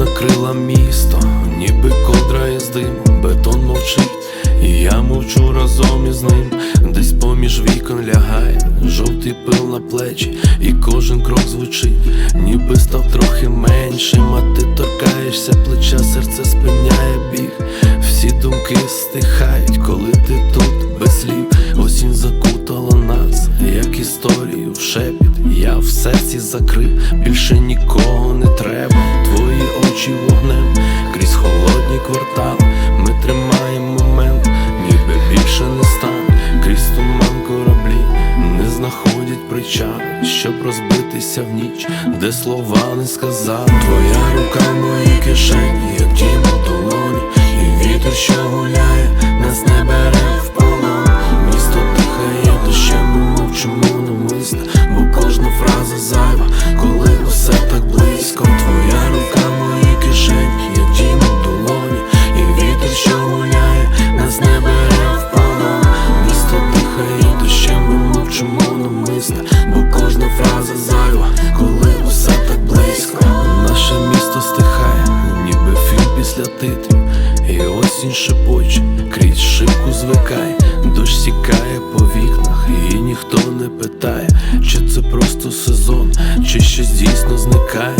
Накрила місто, ніби ковдра із диму, бетон мовчить, і я мовчу разом із ним, десь поміж вікон лягає, жовтий пил на плечі, і кожен крок звучить, ніби став трохи меншим, а ти торкаєшся плеча, серце спиняє біг. Всі думки стихають, коли ти тут без слів. Осінь закутала нас, як історію в шепіт. Я в серці закрив, більше нікого не треба. Квартали. Ми тримаємо момент, ніби більше не стане. Крізь туман кораблі не знаходять причали, щоб розбитися в ніч, де слова не сказав. Твоя рука в моїй кишені, як тім долоні, і вітер, що гуляє, фраза зайва, коли усе так близько. Наше місто стихає, ніби фільм після титрів, і осінь шепоче, крізь шибку звикає, дощ сікає по вікнах, і ніхто не питає, чи це просто сезон, чи щось дійсно зникає.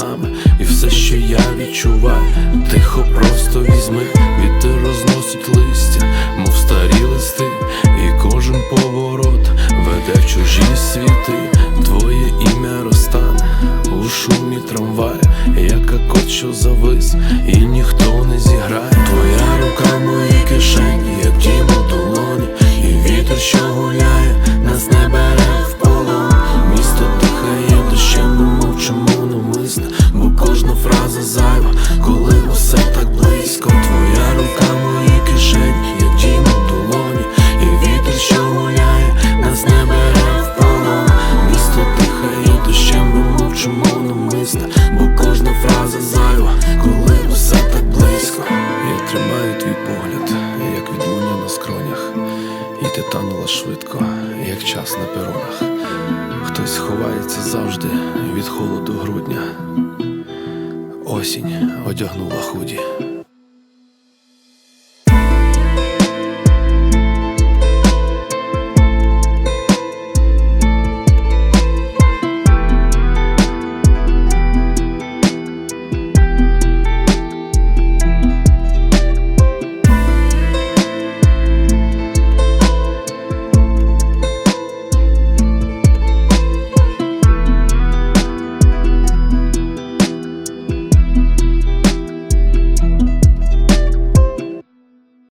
Жовтими і все, що я відчуваю, тихо просто візьми, вітер розносить листя, мов старі листи, і кожен поворот веде в чужі світи, твоє ім'я розтане у шумі трамвая, як акорд, що завис, і ніхто не зіграє. Твоя рука в моїй кишені, як дім у долоні, і вітер, що гуляє, фраза зайва, коли усе так близько. Твоя рука в моїй кишені, як дім у долоні, і вітер, що гуляє, нас не бере в полон. Місто дихає дощем, ми мовчимо намисне, бо кожна фраза зайва, коли усе так близько. Я тримаю твій погляд, як відлуння на скронях, і ти танула швидко, як час на перонах. Хтось ховається завжди від холоду грудня. Осінь одягнула худі.